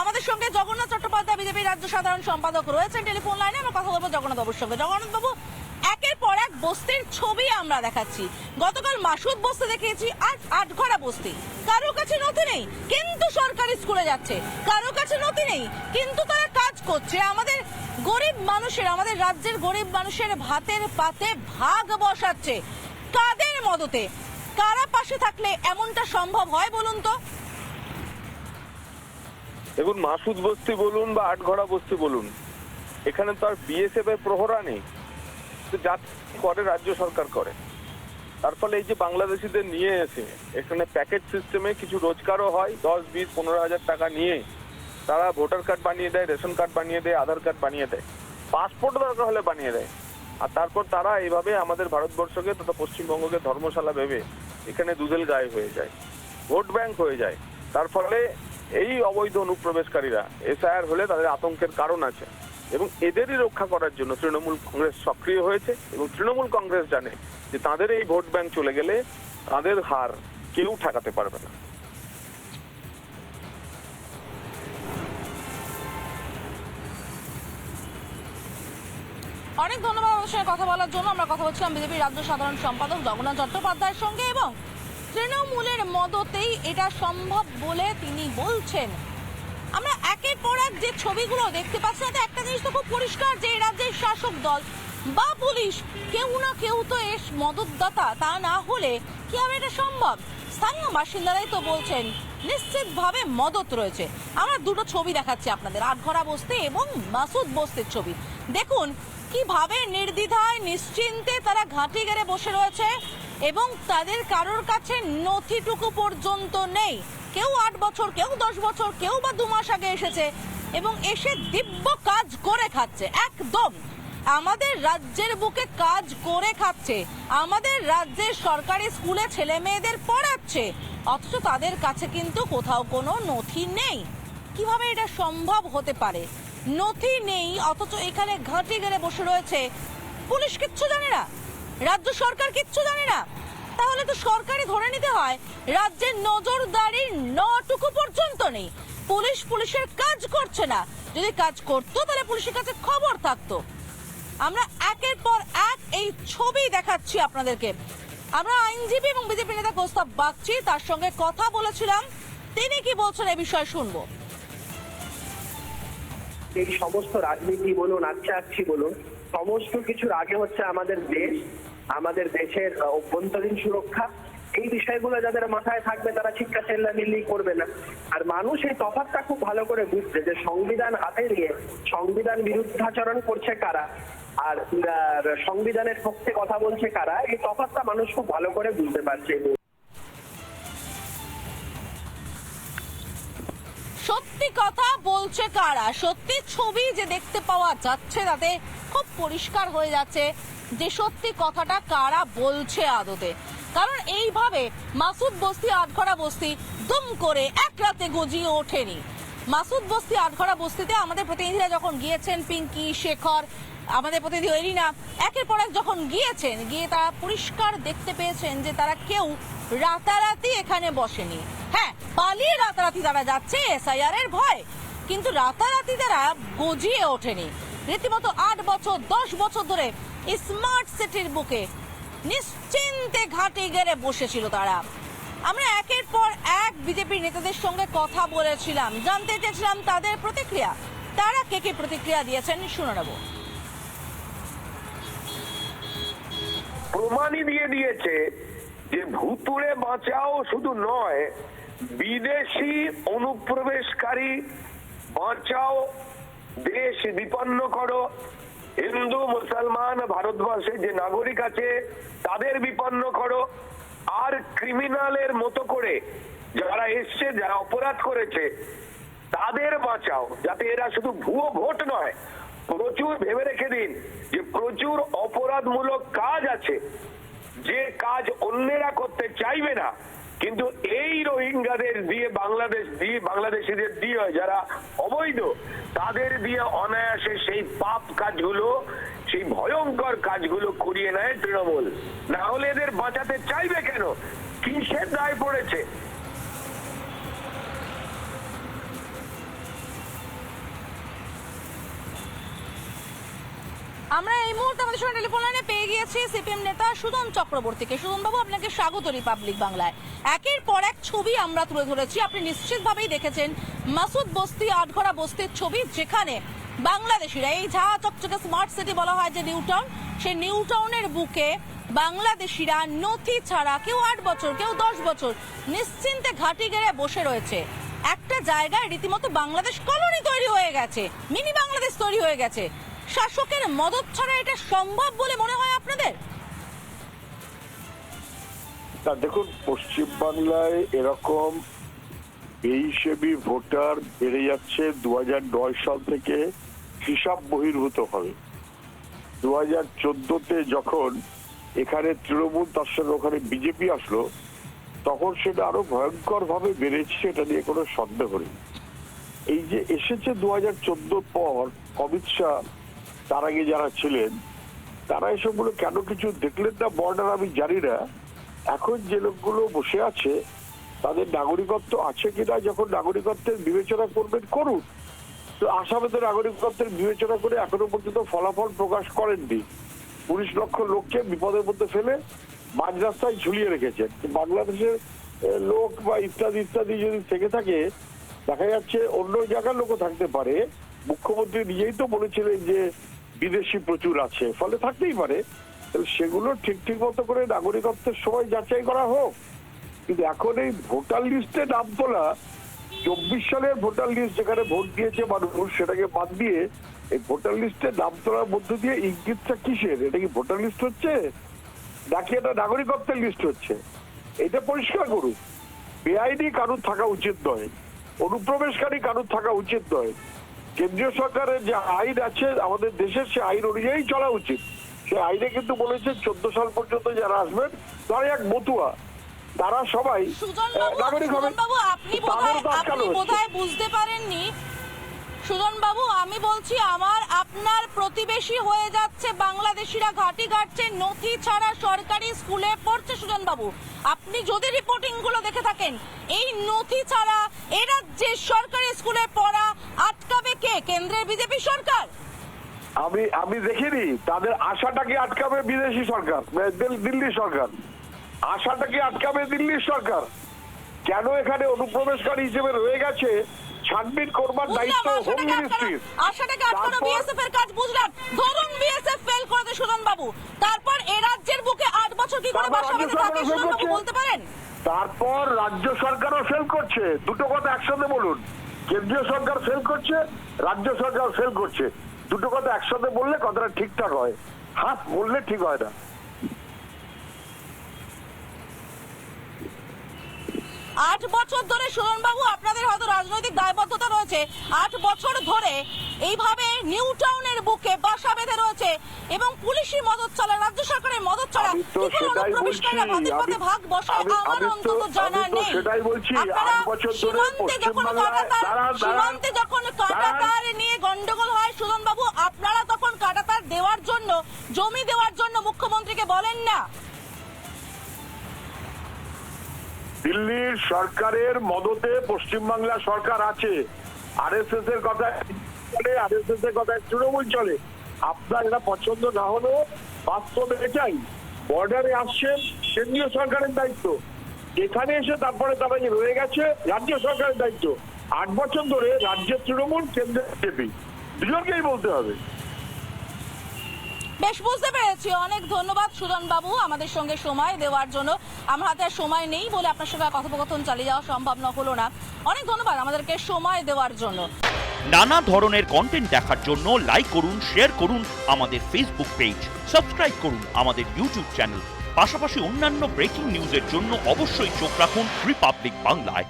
আমাদের সঙ্গে জগন্নাথ চট্টোপাধ্যায় বিজেপি রাজ্য সাধারণ সম্পাদক রয়েছেন টেলিফোন লাইনে। আমরা কথা বলব জগন্নাথ বাবুর সঙ্গে। জগন্নাথ বাবু, একের পর এক বস্তির ছবি আমরা দেখাচ্ছি। গতকাল মাসুদ বস্তি দেখিয়েছি, আজ আটঘরা বস্তি। কারও কাছে নথি নেই, কিন্তু সরকারি স্কুলে যাচ্ছে। কারও কাছে নথি নেই, কিন্তু তারা কাজ করছে। আমাদের গরিব মানুষের, আমাদের রাজ্যের গরিব মানুষের ভাতের পাতে ভাগ বসাচ্ছে। কাদের মদতে? কারা পাশে থাকলে এমনটা সম্ভব হয় বলুন তো? দেখুন, মাসুদ বস্তি বলুন বা আটঘরা বস্তি বলুন, এখানে তো আর বিএসএফ এর প্রহরা নেই। যা করে রাজ্য সরকার করে। তার ফলে এই যে বাংলাদেশিদের নিয়ে এসে, এখানে প্যাকেজ সিস্টেমে কিছু রোজগারও হয়, দশ, বিশ, পনেরো হাজার টাকা নিয়ে। তারা ভোটার কার্ড বানিয়ে দেয়, রেশন কার্ড বানিয়ে দেয়, আধার কার্ড বানিয়ে দেয় পাসপোর্ট দরকার হলে বানিয়ে দেয়। আর তারপর তারা এইভাবে আমাদের ভারতবর্ষকে তথা পশ্চিমবঙ্গকে ধর্মশালা ভেবে এখানে দুধেল গায়ে হয়ে যায়, ভোট ব্যাংক হয়ে যায়। তার ফলে এই অবৈধ অনুপ্রবেশকারীরা এসআইআর হলে তাদের আতঙ্কের কারণ আছে এবং এদেরই রক্ষা করার জন্য তৃণমূল কংগ্রেস সক্রিয় হয়েছে এবং তৃণমূল কংগ্রেস জানে যে তাদের এই ভোট ব্যাংক চলে গেলে তাদের হার কেউ ঠেকাতে পারবে না। অনেক ধন্যবাদ সঙ্গে কথা বলার জন্য। আমরা কথা বলছিলাম বিজেপির রাজ্য সাধারণ সম্পাদক জগন্নাথ চট্টোপাধ্যায়ের সঙ্গে এবং তৃণমূলের মদতেই এটা সম্ভব বলে তিনি বলছেন। আমরা একের পর এক যে ছবিগুলো দেখতে পাচ্ছি, তাতে একটা জিনিস তো খুব পরিষ্কার যে রাজ্যের শাসক দল বা পুলিশ, কেউ না কেউ তো এর মদতদাতা, তা না হলে কীভাবে এটা সম্ভব? স্থানীয় বাসিন্দারাই তো বলছেন, নিশ্চিতভাবে মদত রয়েছে। আমরা দুটো ছবি দেখাচ্ছি আপনাদের, আটঘরা বস্তি এবং মাসুদ বস্তির ছবি। দেখুন, কীভাবে নির্দ্বিধায়, নিশ্চিন্তে তারা ঘাঁটি গেড়ে বসে রয়েছে। এবং তাদের কারোর কাছে নথিটুকু পর্যন্ত নেই। কেউ আট বছর, কেউ দশ বছর, কেউ বা দু মাস আগে এসেছে এবং এসে দিব্য কাজ করে খাচ্ছে, একদম। আমাদের রাজ্যের বুকে কাজ করে খাচ্ছে, আমাদের রাজ্যের সরকারি স্কুলে ছেলে মেয়েদের পড়াচ্ছে, অথচ তাদের কাছে কিন্তু কোথাও কোনো নথি নেই। কীভাবে এটা সম্ভব হতে পারে? নথি নেই, অথচ এখানে ঘাঁটি গেড়ে বসে রয়েছে। পুলিশ কিচ্ছু জানে না। রাজ্য সরকার কিচ্ছু জানে না। তাহলে তো সরকারি ধরে নিতে হয়, রাজ্যের নজরদারির নটুকু পর্যন্ত নেই। পুলিশ পুলিশের কাজ করছে না। যদি কাজ করতো, তাহলে পুলিশের কাছে খবর থাকতো। আমরা একের পর এক এই ছবি দেখাচ্ছি আপনাদেরকে। আমরা আইনজীবী এবং বিজেপি নেতা প্রস্তাব বাগচি তার সঙ্গে কথা বলেছিলাম। তিনি কি বলছেন এই বিষয়ে শুনব। এই সমস্ত রাজনীতি বলুন আচ্ছা আচ্ছি বলুন সমস্ত কিছুর আগে হচ্ছে আমাদের দেশ, আমাদের দেশের অভ্যন্তরীণ সুরক্ষা। এই বিষয়গুলো যাদের মাথায় থাকবে তারা শিক্ষা চেল্লামিল্লি করবে না। আর মানুষ এই তফাৎটা খুব ভালো করে বুঝছে যে সংবিধান হাতে নিয়ে সংবিধান বিরুদ্ধাচরণ করছে কারা? আর সংবিধানের পক্ষে কথা বলছে কারা? এই তফাৎটা মানুষ খুব ভালো করে বুঝতে পারছে। সত্যি কথা বলছে কারা? সত্যি ছবি যে দেখতে পাওয়া যাচ্ছে তাতে খুব পরিষ্কার হয়ে যাচ্ছে যে সত্যি কথাটা কারা বলছে আদতে। কারণ এইভাবে মাসুদ বস্তি আটঘরা বস্তি দুম করে এক রাতে গজিয়ে ওঠেনি। মাসুদ বস্তি আটঘরা বস্তিতে আমাদের প্রতিনিধিরা যখন গিয়েছেন, পিঙ্কি, শেখর আমাদের প্রতিনিধি এরিনা, একের পর এক যখন গিয়েছেন, গিয়ে তারা পরিষ্কার দেখতে পেয়েছেন যে তারা কেউ রাতারাতি এখানে বসেনি। হ্যাঁ পালিয়ে রাতারাতি তারা যাচ্ছে এসআইআর এর ভয়, কিন্তু রাতারাতি তারা গজিয়ে ওঠেনি। রীতিমতো আট বছর, দশ বছর ধরে স্মার্ট সিটির বুকে নিশ্চিন্তে ঘাটে গেড়ে বসেছিল তারা। আমরা একের পর এক বিজেপির নেতাদের সঙ্গে কথা বলেছিলাম, জানতে চেয়েছিলাম তাদের প্রতিক্রিয়া। তারা কে কে প্রতিক্রিয়া দিয়েছেন শুনে নেব। প্রমাণই দিয়ে দিয়েছে যে ভুতুড়ে বাঁচাও শুধু নয়, বিদেশি অনুপ্রবেশকারী বাঁচাও, দেশ বিপন্ন করো। হিন্দু, মুসলমান ভারতবর্ষের যে নাগরিক আছে, তাদের বিপন্ন করো। আর ক্রিমিনালের মতো করে যারা এসছে, যারা অপরাধ করেছে, তাদের বাঁচাও, যাতে এরা শুধু ভুয়ো ভোট নয় প্রচুর ভেবে রেখে দিন যে প্রচুর অপরাধমূলক কাজ আছে। যে কাজ অন্যেরা করতে চাইবে না, কিন্তু এই রোহিঙ্গাদের দিয়ে বাংলাদেশ দিয়ে, বাংলাদেশিদের দিয়ে যারা অবৈধ, তাদের দিয়ে অনায়াসে সেই পাপ কাজগুলো, সেই ভয়ঙ্কর কাজগুলো করিয়ে নেয় তৃণমূল। না হলে এদের বাঁচাতে চাইবে কেন? কিসের দায় পড়েছে? আমরা এই মুহূর্তে আমাদের সঙ্গে টেলিফোন লাইনে পেয়ে গিয়েছি সিপিএম নেতা সুদন চক্রবর্তীকে। সুদন বাবু আপনাকে স্বাগত রিপাবলিক বাংলায়। একের পর এক ছবি আমরা তুলে ধরেছি। আপনি নিশ্চিতভাবেই দেখেছেন মাসুদ বস্তি, আটঘরা বস্তির ছবি, যেখানে বাংলাদেশিরা, এই ঝা চকচকে স্মার্ট সিটি বলা হয় যে নিউ টাউন সেই নিউ টাউনের বুকে বাংলাদেশিরা নথি ছাড়া কেউ আট বছর, কেউ দশ বছর নিশ্চিন্তে ঘাটি গেড়ে বসে রয়েছে। একটা জায়গায় রীতিমতো বাংলাদেশ কলোনি তৈরি হয়ে গেছে মিনি বাংলাদেশ তৈরি হয়ে গেছে। শাসকের মদত ছাড়া এটা সম্ভব বলে মনে হয় আপনাদের? তা দেখুন পশ্চিমবাংলায় এরকম ভোটার বেড়ে যাচ্ছে দু নয় সাল থেকে হিসাব বহির্ভূত হবে। দু হাজার চোদ্দতে যখন এখানে তৃণমূল, তার সঙ্গে ওখানে বিজেপি আসলো, তখন সেটা আরও ভয়ঙ্কর ভাবে বেড়েছে এটা নিয়ে কোনো সন্দেহ নেই। এই যে এসেছে দু হাজার পর অমিত শাহ তার আগে যারা ছিলেন, তারা এসবগুলো কেন কিছু দেখলেন না বর্ডার আমি জানি না। এখন যে লোকগুলো বসে আছে, তাদের নাগরিকত্ব আছে কিনা যখন নাগরিকত্বের বিবেচনা করবেন, করুন। তো আসামে তো নাগরিকত্বের বিবেচনা করে এখনও পর্যন্ত ফলাফল প্রকাশ করেননি। উনিশ লক্ষ লোককে বিপদের মধ্যে ফেলে মাঝ রাস্তায় ঝুলিয়ে রেখেছেন। বাংলাদেশের লোক বা ইত্যাদি ইত্যাদি যদি থেকে থাকে, দেখা যাচ্ছে অন্য জায়গার লোকও থাকতে পারে। মুখ্যমন্ত্রী নিজেই তো বলেছিলেন যে বিদেশি প্রচুর আছে। ফলে থাকতেই পারে। সেগুলো ঠিক ঠিক মতো করে নাগরিকত্বের সময় যাচাই করা হোক। কিন্তু এখন এই ভোটার লিস্টে নাম তোলা, চব্বিশ সালের ভোটার লিস্ট যেখানে ভোট দিয়েছে মানুষ, সেটাকে বাদ দিয়ে এই ভোটার লিস্টে নাম তোলার মধ্য দিয়ে ইঙ্গিতটা কিসের? এটা কি ভোটার লিস্ট হচ্ছে? নাকি এটা নাগরিকত্বের লিস্ট হচ্ছে? এটা পরিষ্কার করুক বেআইনি কানুন থাকা উচিত নয়। অনুপ্রবেশকারী কানুন থাকা উচিত নয়। কেন্দ্রীয় সরকারের যে আইন আছে আমাদের দেশের সে আইন অনুযায়ী চলা উচিত। সে আইনে কিন্তু বলেছে চোদ্দ সাল পর্যন্ত যারা আসবেন তারা এক মতুয়া। তারা সবাই নাগরিক হবে। আপনি বোধহয় বুঝতে পারেননি। সুজন বাবু আমি বলছি আমার প্রতিবেশী হয়ে যাচ্ছে বাংলাদেশিরা। ঘাটি গাড়ছে নথি ছাড়া সরকারি স্কুলে পড়ছে সুজন বাবু আপনি যদি রিপোর্টিংগুলো দেখে থাকেন, এই নথি ছাড়া এ রাজ্যের সরকারি স্কুলে পড়া আটকাবে কে? কেন্দ্রের বিজেপি সরকার? আমি আমি দেখিনি। তাদের আশাটাকে আটকাবে বিদেশি সরকার? দিল্লি সরকার। আশাটাকে আটকাবে দিল্লির সরকার? কেন এখানে অনুপ্রবেশকারী হিসেবে রয়ে গেছে? করবার দায়িত্ব হোম মিনিস্ট্রির আটকানো বিএসএফ এর কাজ বুঝলাম। ধরুন বিএসএফ ফেল করেছে সুজন বাবু তারপর এ রাজ্যের বুকে আট বছর কি করে বাসা বেঁধে রাজ্য থাকে সুজন বাবু বলতে পারেন? তারপর রাজ্য সরকারও ফেল করছে। দুটো কথা একসাথে বলুন। কেন্দ্রীয় সরকার ফেল করছে রাজ্য সরকার ফেল করছে। দুটো কথা একসাথে বললে কথাটা ঠিকঠাক হয়। হাত বললে ঠিক হয় না। আট বছর ধরে সুজন বাবু আপনাদের হয়তো রাজনৈতিক দায়বদ্ধতা রয়েছে। আট বছর ধরে এইভাবে নিউ টাউনের বুকে বাসা বেঁধে রয়েছে এবং পুলিশি মদত ছাড়া রাজ্য সরকারের মদত ছাড়া কি করে অনুপ্রবেশকারীরা পাতে আমি- ভাগ বসায়? আমি- আমার অন্তত জানা নেই। আপনারা সীমান্তে যখন কাটাতার সীমান্তে যখন কাটাতার নিয়ে গন্ডগোল হয় সুজন বাবু আপনারা তখন কাটাতার দেওয়ার জন্য জমি দেওয়ার জন্য মুখ্যমন্ত্রীকে বলেন না? দিল্লির সরকারের মদতে পশ্চিমবাংলা সরকার আছে। আরএসএস এর কথা চলে আরএসএস এর কথা তৃণমূল চলে। আপনার এটা পছন্দ না হলেও বাস্তব এটাই। বর্ডারে আসছেন কেন্দ্রীয় সরকারের দায়িত্ব। এখানে এসে তারপরে তারা যে রয়ে গেছে রাজ্য সরকারের দায়িত্ব। আট বছর ধরে রাজ্যের তৃণমূল কেন্দ্রের বিজেপি। দুজনকেই বলতে হবে। বেশ, বুঝতে পেরেছি। অনেক ধন্যবাদ সুজন বাবু আমাদের সঙ্গে সময় দেওয়ার জন্য। আমার হাতে আর সময় নেই বলে আপনার সঙ্গে কথোপকথন চালিয়ে যাওয়া সম্ভব না, হলো না। অনেক ধন্যবাদ আমাদেরকে সময় দেওয়ার জন্য। নানা ধরনের কন্টেন্ট দেখার জন্য লাইক করুন শেয়ার করুন আমাদের ফেসবুক পেজ সাবস্ক্রাইব করুন আমাদের ইউটিউব চ্যানেল পাশাপাশি অন্যান্য ব্রেকিং নিউজের জন্য অবশ্যই চোখ রাখুন রিপাবলিক বাংলায়